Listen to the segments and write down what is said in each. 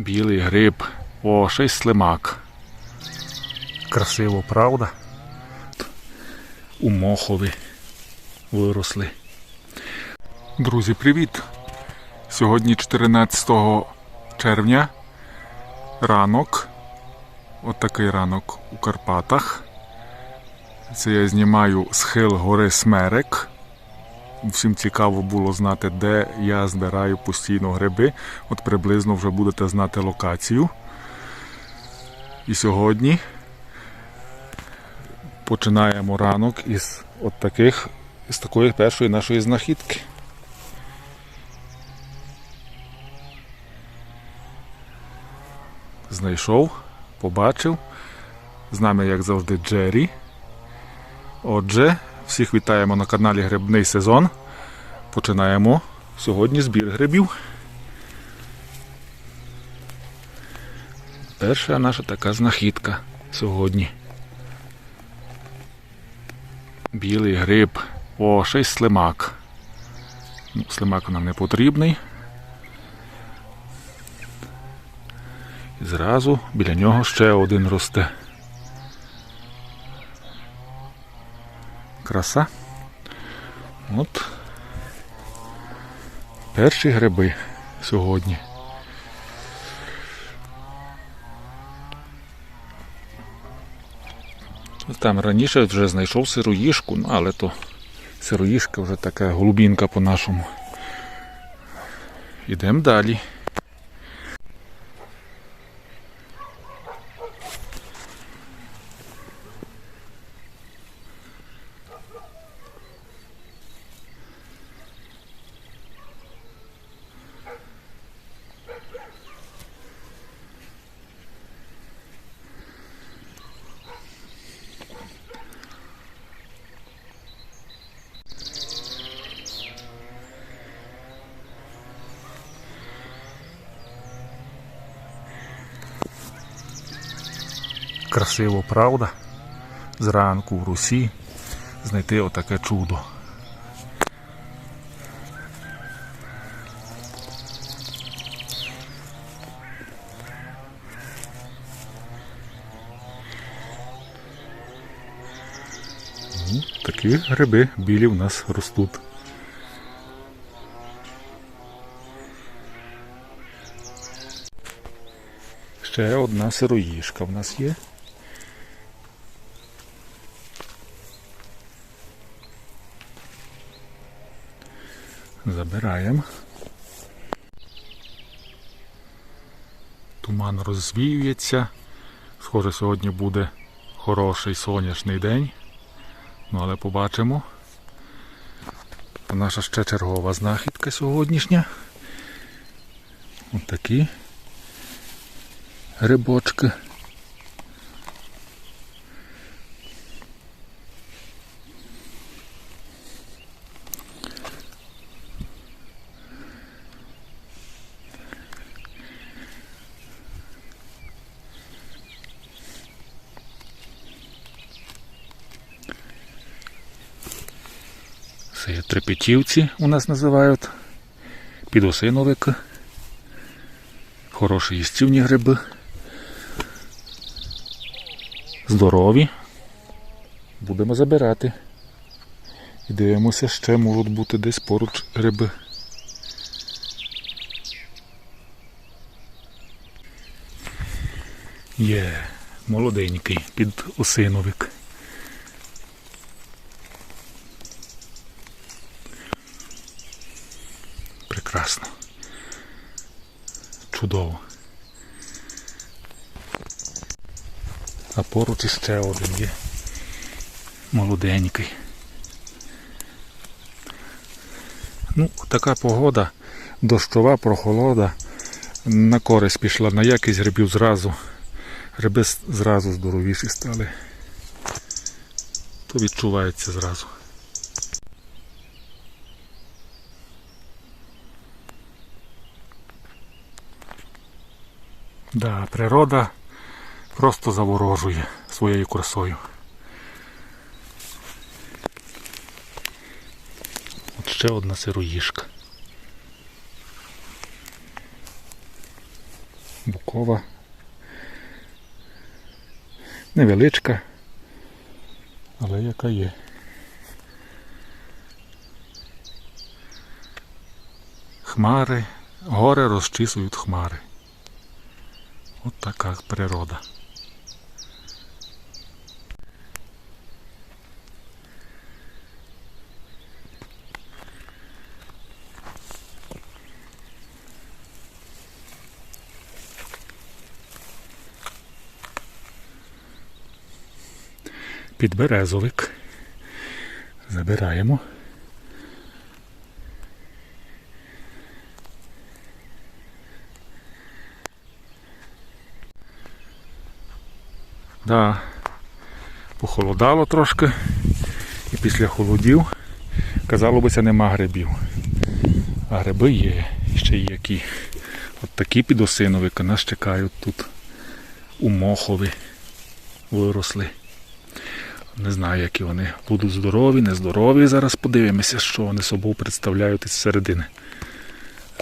Білий гриб. О, ще слимак. Красиво, правда? У мохові виросли. Друзі, привіт! Сьогодні 14 червня. Ранок. От такий ранок у Карпатах. Це я знімаю схил гори Смерек. Всім цікаво було знати, де я збираю постійно гриби. От приблизно вже будете знати локацію. І сьогодні починаємо ранок із от таких, із такої першої нашої знахідки. Знайшов, побачив. З нами, як завжди, Джері. Отже, всіх вітаємо на каналі Грибний сезон. Починаємо сьогодні збір грибів. Перша наша така знахідка сьогодні. Білий гриб. О, ще й слимак. Ну, слимак нам не потрібний. І зразу біля нього ще один росте. Краса. От. Перші гриби сьогодні. Там раніше вже знайшов сироїшку, ну але то сироїшка вже така голубінка по-нашому. Ідемо далі. Красиво, правда? Зранку в Русі знайти отаке чудо. Ну, Такі гриби білі в нас ростуть. Ще одна сироїшка в нас є. Забираємо. Туман розвіюється. Схоже, сьогодні буде хороший сонячний день. Ну, але побачимо. Наша ще чергова знахідка сьогоднішня. Ось такі грибочки. Це трепетівці у нас називають. Підосиновики. Хороші їстівні гриби. Здорові. Будемо забирати. І дивимося, ще можуть бути десь поруч гриби. Є, молоденький під Прекрасно. Чудово. А поруч іще один є. Молоденький. Ну, така погода, дощова прохолода. На користь пішла, на якість грибів зразу. Гриби зразу здоровіші стали. То відчувається зразу. Да, природа просто заворожує своєю красою. От ще одна сироїшка. Букова. Невеличка, але яка є. Хмари, гори розчісують хмари. От така природа. Підберезовик. Забираємо. Да, похолодало трошки. І після холодів, казало бися, нема грибів. А гриби є, ще є які. От такі підосиновики нас чекають тут у Мохові виросли. Не знаю, які вони будуть здорові, нездорові. Зараз подивимося, що вони собою представляють із середини.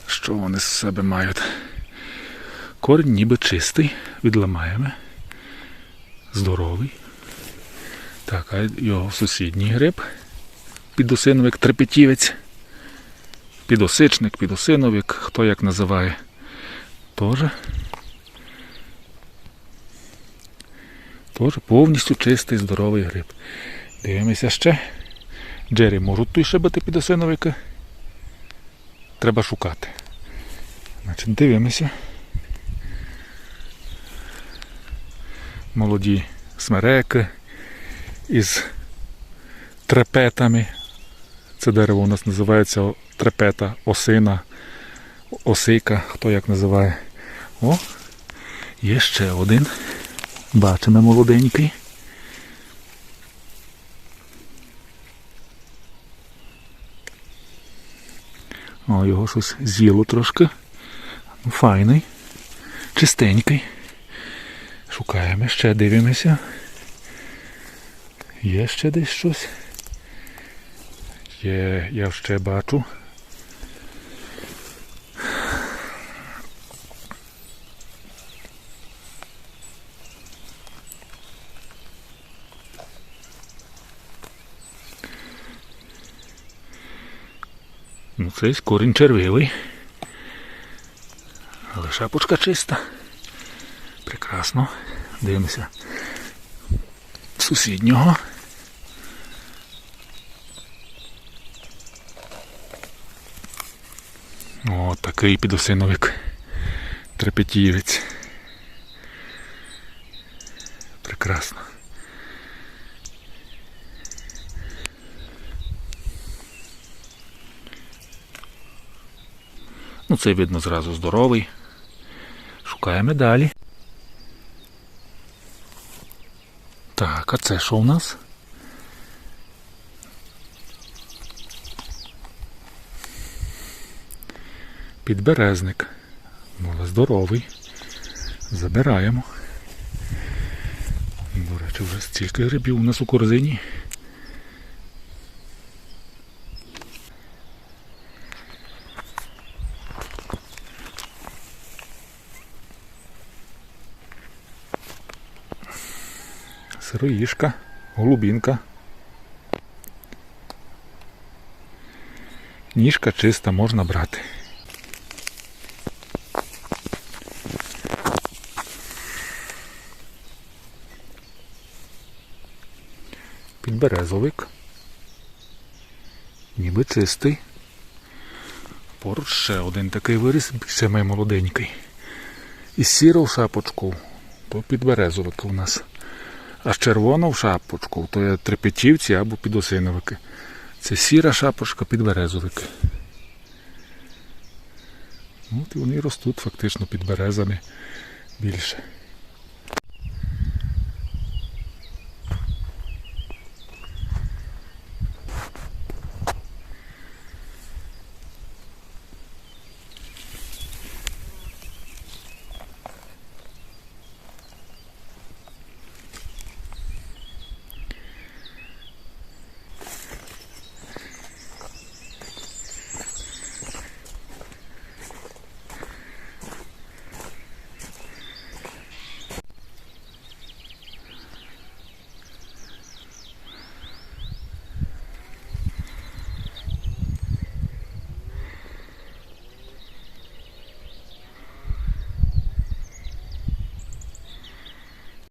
Що вони з себе мають. Корінь ніби чистий, відламаємо. Здоровий. Так, а його сусідній гриб. Підосиновик трепетівець. Підосичник, підосиновик, хто як називає. Тоже. Тоже повністю чистий, здоровий гриб. Дивимося ще. Джері можуть тут ще бути підосиновики. Треба шукати. Значить, дивимося. Молоді смереки із трепетами. Це дерево у нас називається трепета, осина, осика, хто як називає. О, є ще один. Бачимо молоденький. О, його щось з'їло трошки. Ну, файний, чистенький. Шукаємо ще, дивимося. Є ще десь щось. Є, я ще бачу. Ну, цей корінь червивий. Але шапочка чиста. Прекрасно. Дивимося. Сусіднього. О, такий підосиновик. Трепетівець. Прекрасно. Ну, цей видно зразу здоровий. Шукаємо далі. Так, а це що у нас? Підберезник. Але здоровий. Забираємо. До речі, вже стільки грибів у нас у корзині. Сироїшка, голубінка. Ніжка чиста, можна брати. Підберезовик. Ніби чистий. Поруч ще один такий виріс, ще мій молоденький. І сіро в шапочку, то підберезовик у нас. А з червону в шапочку, то є трепетівці або підосиновики. Це сіра шапочка підберезовики. От і вони ростуть фактично під березами більше.